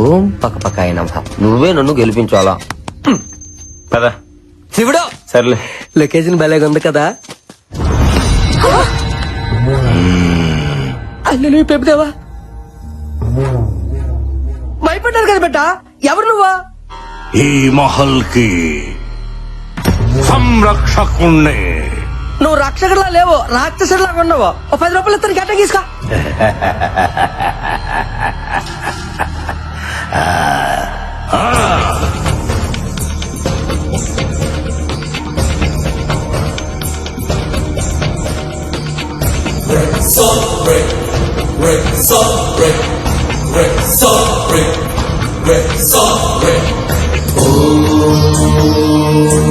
ఓం పక్క పక్క అయినా నువ్వే నన్ను గెలిపించాలా? పద. శివుడు! సర్లే. లొకేషన్ భలేగా ఉంది కదా? అల్లు నువ్వు పెప్పుదేవా భయపడ్డారు కదా బిడ్డ ఎవరు నువ్వా? ఈ మహల్కి సంరక్షకుణ్ణి. నువ్వు రక్షకుడిలా లేవు రాక్షసుడిలాగా ఉన్నావు. ఓ పది రూపాయలు ఇస్తాను గట్ట తీసుకో. re, sol, re, re, sol, re, re, sol, re. Oh.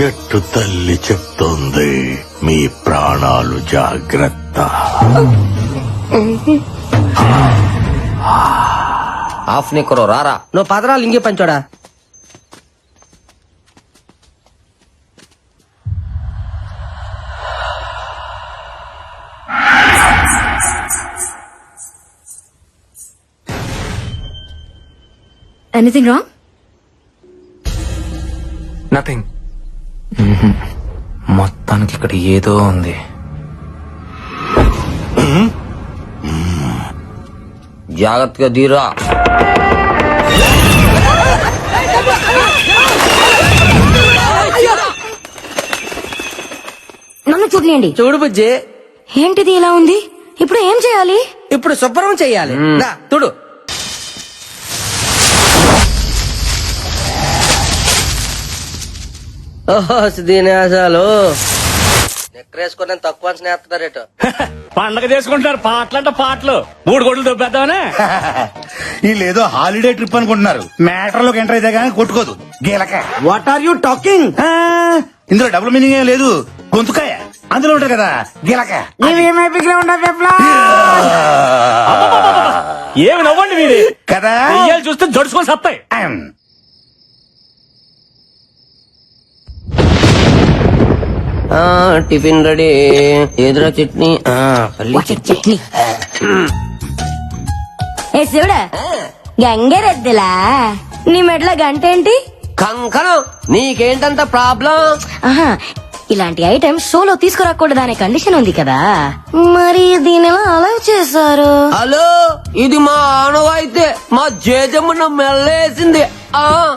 చెట్టు తల్లి చెప్తోంది. మీ ప్రాణాలు జాగ్రత్త. ఆఫ్ నిక్కరో రారా. నువ్వు పదరాలు ఇంకే పంచోడా ఎనీథింగ్ రాంగ్ నథింగ్ మొత్తానికి ఇక్కడ ఏదో ఉంది. జాగ్రత్తగా దీరా. నన్ను చూడలేండి చూడు బుజ్జి. ఏంటిది ఇలా ఉంది? ఇప్పుడు ఏం చేయాలి? ఇప్పుడు శుభ్రం చెయ్యాలి దా, ఓహో దీనేశాలు నెక్కరేసుకుని తక్కువ స్నేహితుడారేటో పండగ చేసుకుంటారు పాటలంటే పాటలు. మూడు గొడ్లు దొబ్బేద్దామనే. వీళ్ళేదో హాలిడే ట్రిప్ అనుకుంటున్నారు. మ్యాటర్లోకి ఎంటర్ అయితే గానీ కొట్టుకోదు. గీలక. వాట్ ఆర్ యూ టాకింగ్ ఇందులో డబుల్ మీనింగ్ ఏం లేదు. గొంతుకాయ. అందులో ఉంటారు కదా గీలక. ఏమి నవ్వండి మీది. కదా? చూస్తే జడుచుకొని సత్తాయి. Tiffin ready. ఎదురా చట్నీ? ఆ, పల్లి చట్నీ. ఏ శివుడా గంగరెద్దులా? నీ మెడల గంట ఏంటి? కంకణం. నీకేంటంత ప్రాబ్లం? ఆహా ఇలాంటి ఐటమ్ షోలో తీసుకురాకూడదు అనే కండిషన్ ఉంది కదా. మరి దీని ఎలా అలౌ చేశారు? హలో ఇది మా ఆనవాయితే మా జేజమ్మ మెల్లేసింది. ఆ.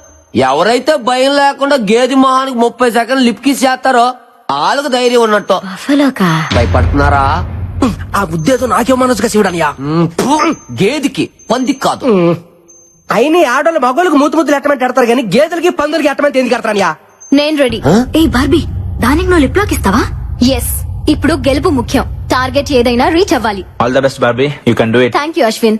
ఎవరైతే భయం లేకుండా గేది మొహానికి ముప్పై సెకండ్లు లిప్కిస్ చేస్తారో వాళ్ళకు ధైర్యం ఉన్నట్టు. బఫలోకా? భయపడుతున్నారా? ఆ ఉద్దేశం నాకే మనసుగా శివుడనియా. గేదికి పందికి కాదు. అయిన ఆడోళ్ళు మగోళ్ళకి మూతు ముద్దులు ఎట్టమంటే ఎడతారు కానీ గేదెలకి పందులకి ఎట్టమంటే ఎందుకు ఎడతారనియా? నేను రెడీ ఏ బార్బీ దానికి నువ్వు లిప్ లాక్ ఇస్తావా? ఎస్ ఇప్పుడు గెలుపు ముఖ్యం. టార్గెట్ ఏదైనా రీచ్ అవ్వాలి. All the best Barbie. You can do it thank you Ashwin.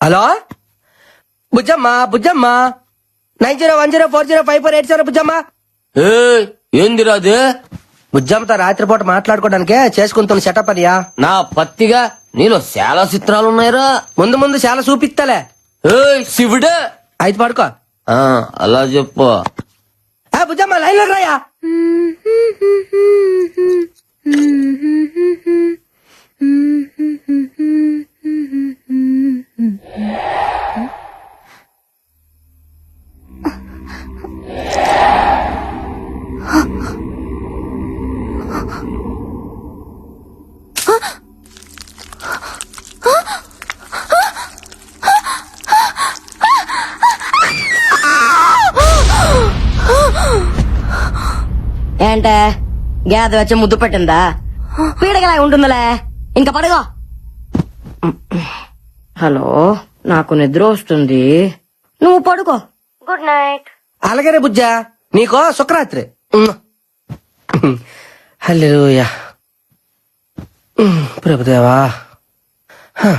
Hello? Bujjamma Bujjamma. Nine zero one zero four zero five four eight zero Bujjamma. ఏ ఏందిరా అది? బుజ్జమ్మతో రాత్రిపూట మాట్లాడుకోవడానికే చేసుకుంటున్న సెటప్ అనియా నా పత్తిగా నీలో చాలా చిత్రాలు ఉన్నాయిరా ముందు ముందు చాలా చూపిస్తాలే ఏ శివుడే. అయితే పడుకో. ఆ, అలా చెప్పు. ఆ బుజ్జమ్మ లైన్లో రాయా. ఏంటే? గ్యాద వచ్చి ముద్దు పెట్టిందా? పీడగలా ఉంటుందిలే. ఇంకా పడగా హలో నాకు నిద్ర వస్తుంది. నువ్వు పడుకో. గుడ్ నైట్ అలాగే బుజ్జా నీకో శుక్రాత్రి హలోయా ప్రభుదేవా. Huh?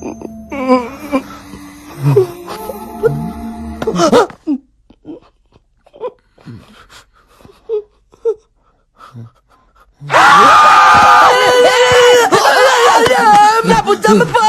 Mama